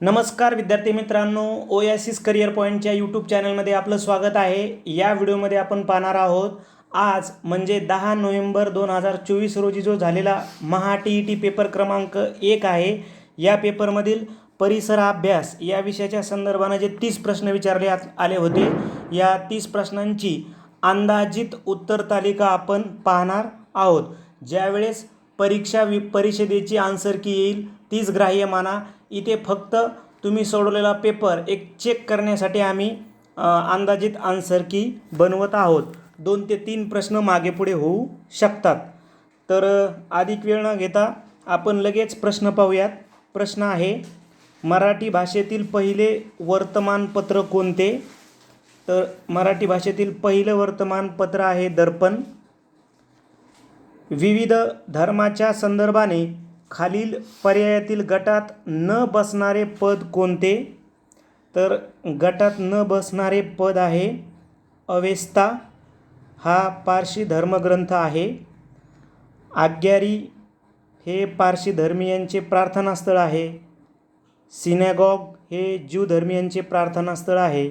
नमस्कार विद्यार्थी मित्रांनो ओयासिस करिअर पॉईंटच्या यूट्यूब चॅनलमध्ये आपलं स्वागत आहे. या व्हिडिओमध्ये आपण पाहणार आहोत आज म्हणजे दहा नोव्हेंबर दोन हजार चोवीस रोजी जो झालेला Maha T E T paper क्रमांक एक आहे या पेपरमधील परिसर अभ्यास या विषयाच्या संदर्भानं जे तीस प्रश्न विचारले आले होते या तीस प्रश्नांची अंदाजित उत्तर तालिका आपण पाहणार आहोत. ज्यावेळेस परीक्षा वि परिषदेची आन्सर की येईल तीच ग्राह्य माना इथे फक्त तुम्ही सोडवलेला पेपर एक चेक करण्यासाठी आम्ही अंदाजित आन्सर की बनवत आहोत. दोन ते तीन प्रश्न मागे पुढे होऊ शकतात. तर अधिक वेळ न घेता आपण लगेच प्रश्न पाहूयात. प्रश्न आहे मराठी भाषेतील पहिले वर्तमानपत्र कोणते? तर मराठी भाषेतील पहिलं वर्तमानपत्र आहे दर्पण. विविध धर्माच्या संदर्भाने खालील पर्यायातील गटात न बसणारे पद कोणते? तर गटात न बसणारे पद आहे अवेस्ता हा पारशी धर्मग्रंथ आहे. आग्यारी हे पारशी धर्मीयांचे प्रार्थनास्थळ आहे. सिनेगॉग हे ज्यू धर्मियांचे प्रार्थनास्थळ आहे.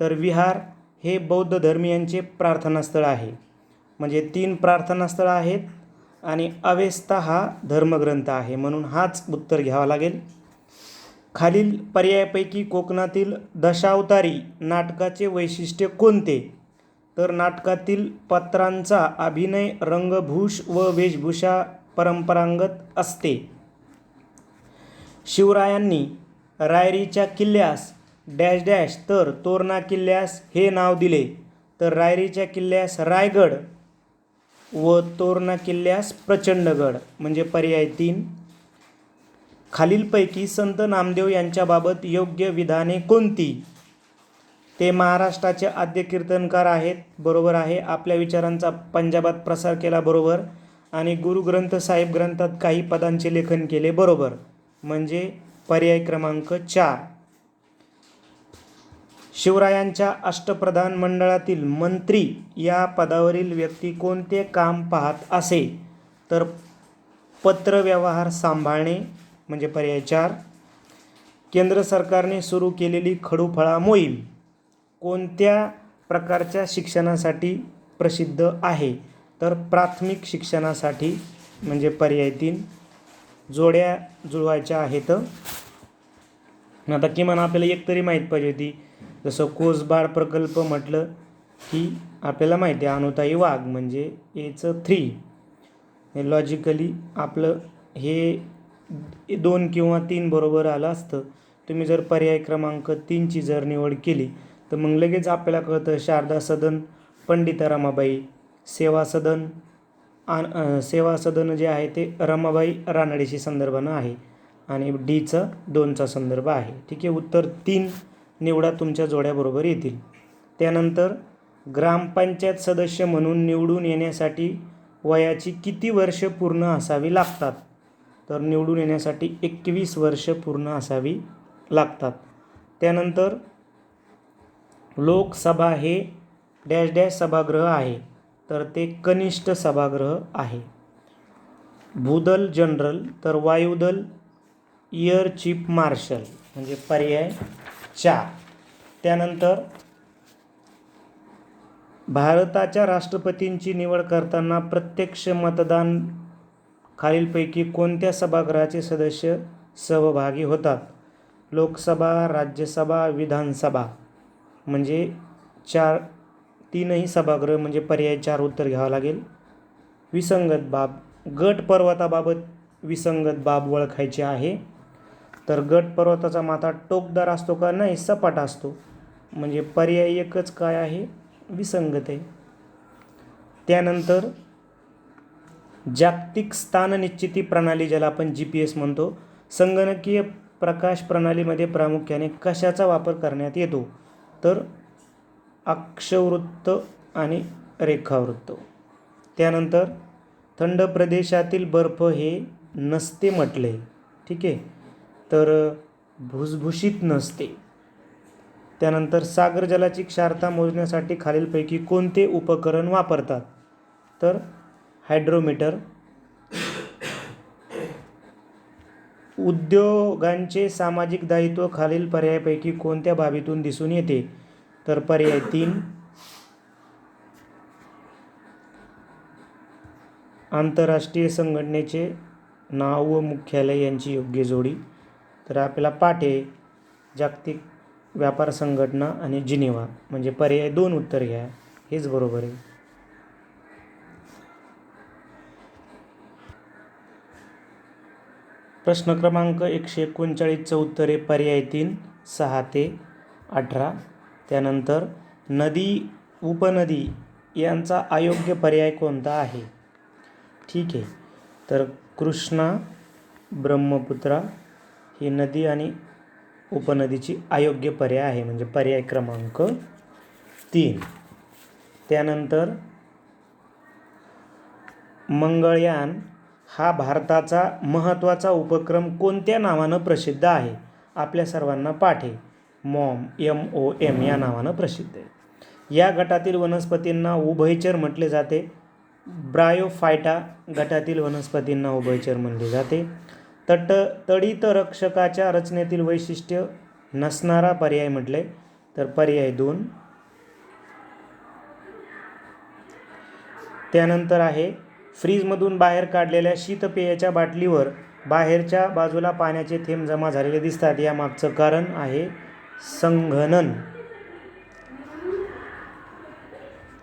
तर विहार हे बौद्ध धर्मीयांचे प्रार्थनास्थळ आहे. म्हणजे तीन प्रार्थनास्थळं आहेत. आणि अवेस्ता हा धर्मग्रंथ आहे. म्हणून हाच उत्तर घ्यावा लागेल. खालील पर्यायापैकी कोकणातील दशावतारी नाटकाचे वैशिष्ट्य कोणते? तर नाटकातील पात्रांचा अभिनय रंगभूष व वेशभूषा परंपरागत असते. शिवरायांनी रायरीच्या किल्ल्यास डॅश डॅश तर तोरणा किल्ल्यास हे नाव दिले. तर रायरीच्या किल्ल्यास रायगड व तोरणा किल्ल्यास प्रचंडगड म्हणजे पर्याय तीन. खालीलपैकी संत नामदेव यांच्याबाबत योग्य विधाने कोणती? ते महाराष्ट्राचे आद्य कीर्तनकार आहेत बरोबर आहे. आपल्या विचारांचा पंजाबात प्रसार केला बरोबर. आणि गुरुग्रंथ साहेब ग्रंथात काही पदांचे लेखन केले बरोबर. म्हणजे पर्याय क्रमांक चार. शिवरायांच्या अष्टप्रधान मंडळातील मंत्री या पदावरील व्यक्ती कोणते काम पाहत असे? तर पत्रव्यवहार सांभाळणे म्हणजे पर्याय चार केंद्र सरकारने सुरू केलेली खडूफळा मोहीम कोणत्या प्रकारच्या शिक्षणासाठी प्रसिद्ध आहे? तर प्राथमिक शिक्षणासाठी म्हणजे पर्याय तीन. जोड्या जुळवायच्या आहेत. आता किमान आपल्याला एक तरी माहीत पाहिजे होती. जसं कोसबाड प्रकल्प म्हटलं की आपल्याला माहिती आहे अनुताई वाघ म्हणजे एचं थ्री लॉजिकली आपलं हे दोन किंवा तीन बरोबर आलं असतं. तुम्ही जर पर्याय क्रमांक तीनची जर निवड केली तर मग लगेच आपल्याला कळतं शारदा सदन पंडिता रमाबाई सेवा सदन आन सेवा सदन जे आहे ते रमाबाई रानडेशी संदर्भानं आहे. आणि डीचं दोनचा संदर्भ आहे. ठीक आहे उत्तर तीन. निवडा तुमच्या जोड्याबरोबर येतील. त्यानंतर ग्रामपंचायत सदस्य म्हणून निवडून येण्यासाठी वयाची किती वर्ष पूर्ण असावी लागतात? तर निवडून येण्यासाठी एकवीस वर्ष पूर्ण असावी लागतात. त्यानंतर लोकसभा हे डॅश डॅश सभागृह आहे तर ते कनिष्ठ सभागृह आहे. भूदल जनरल तर वायुदल इयर चीफ मार्शल म्हणजे पर्याय चार. त्यानंतर भारताच्या राष्ट्रपतींची निवड करताना प्रत्यक्ष मतदान खालीलपैकी कोणत्या सभागृहाचे सदस्य सहभागी होतात? लोकसभा राज्यसभा विधानसभा. म्हणजे चार तीनही सभागृह म्हणजे पर्याय चार उत्तर घ्यावं लागेल. विसंगत बाब. गट पर्वताबाबत विसंगत बाब ओळखायची आहे. तर गट पर्वताचा माथा टोकदार असतो का नाही सपाट असतो. म्हणजे पर्याय एकच काय आहे? विसंगत आहे. त्यानंतर जागतिक स्थाननिश्चिती प्रणाली ज्याला आपण जी पी एस म्हणतो संगणकीय प्रकाश प्रणालीमध्ये प्रामुख्याने कशाचा वापर करण्यात येतो? तर अक्षवृत्त आणि रेखावृत्त. त्यानंतर थंड प्रदेशातील बर्फ हे नसते म्हटले. ठीक आहे? तर भुसभुशीत नसते. त्यानंतर सागर जलाची क्षारता मोजण्यासाठी खालीलपैकी कोणते उपकरण वापरतात? तर हायड्रोमीटर. उद्योगांचे सामाजिक दायित्व खालील पर्यायापैकी कोणत्या बाबीतून दिसून येते? तर पर्याय तीन. आंतरराष्ट्रीय संघटनेचे नाव व मुख्यालय यांची योग्य जोडी. तर आपल्याला पाठे जागतिक व्यापार संघटना आणि जिनिवा म्हणजे पर्याय दोन उत्तर घ्या. हेच बरोबर आहे. प्रश्न क्रमांक एकशे एकोणचाळीसचं उत्तर आहे पर्याय तीन सहा ते अठरा. त्यानंतर नदी उपनदी यांचा अयोग्य पर्याय कोणता आहे? ठीक आहे. तर कृष्णा ब्रह्मपुत्रा ही नदी आणि उपनदीची अयोग्य पर्याय आहे म्हणजे पर्याय क्रमांक तीन. त्यानंतर मंगळयान हा भारताचा महत्त्वाचा उपक्रम कोणत्या नावानं प्रसिद्ध आहे? आपल्या सर्वांना पाठे. मॉम एम ओ एम या नावानं प्रसिद्ध आहे. या गटातील वनस्पतींना उभयचर म्हटले जाते. ब्रायोफायटा गटातील वनस्पतींना उभयचर म्हणले जाते. तट तडित रक्षकाच्या रचनेतील वैशिष्ट्य नसणारा पर्याय म्हटले तर पर्याय दोन. त्यानंतर आहे फ्रीजमधून बाहेर काढलेल्या शीतपेयाच्या बाटलीवर बाहेरच्या बाजूला पाण्याचे थेंब जमा झालेले दिसतात. यामागचं कारण आहे संघनन.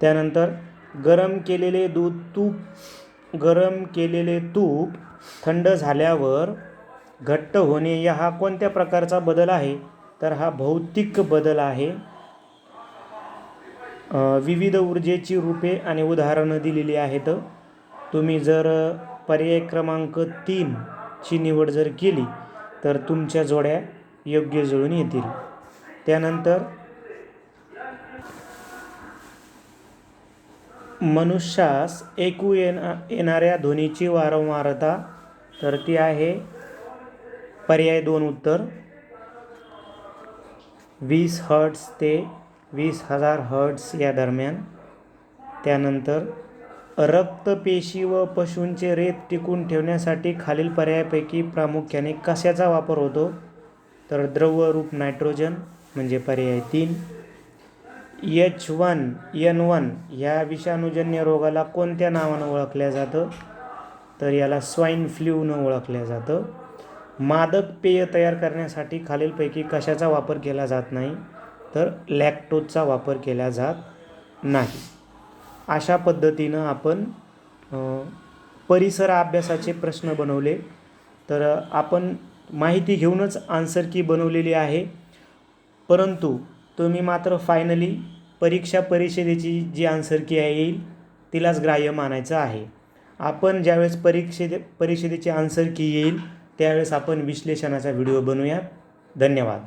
त्यानंतर गरम केलेले दूध तूप गरम केलेले तूप थंड झाल्यावर घट्ट होणे या हा कोणत्या प्रकारचा बदल आहे? तर हा भौतिक बदल आहे. विविध ऊर्जेची रूपे आणि उदाहरणं दिलेली आहेत. तुम्ही जर पर्याय क्रमांक तीनची निवड जर केली तर तुमच्या जोड्या योग्य जुळून येतील. त्यानंतर मनुष्यास ऐकू येणा येणाऱ्या ध्वनीची वारंवारता तर ती आहे पर्याय दोन उत्तर. वीस हर्ट्स ते वीस हजार हर्ट्स या दरम्यान. त्यानंतर रक्तपेशी व पशूंचे रेत टिकून ठेवण्यासाठी खालील पर्यायापैकी प्रामुख्याने कशाचा वापर होतो? तर द्रवरूप नायट्रोजन म्हणजे पर्याय तीन. एच वन एन वन ह्या विषाणूजन्य रोगाला कोणत्या नावानं ओळखल्या जातं? तर याला स्वाईन फ्ल्यूनं ओळखल्या जातं. मादक पेय तयार करण्यासाठी खालीलपैकी कशाचा वापर केला जात नाही? तर लॅक्टोजचा वापर केला जात नाही. अशा पद्धतीनं आपण परिसर अभ्यासाचे प्रश्न बनवले. तर आपण माहिती घेऊनच आन्सर की बनवलेली आहे. परंतु तुम्ही मात्र फायनली परीक्षा परिषदेची जी आन्सर की आहे येईल तिलाच ग्राह्य मानायचं आहे. आपण ज्यावेळेस परीक्षेदे परिषदेची आन्सर की येईल त्यावेळेस आपण विश्लेषणाचा व्हिडिओ बनवूयात. धन्यवाद.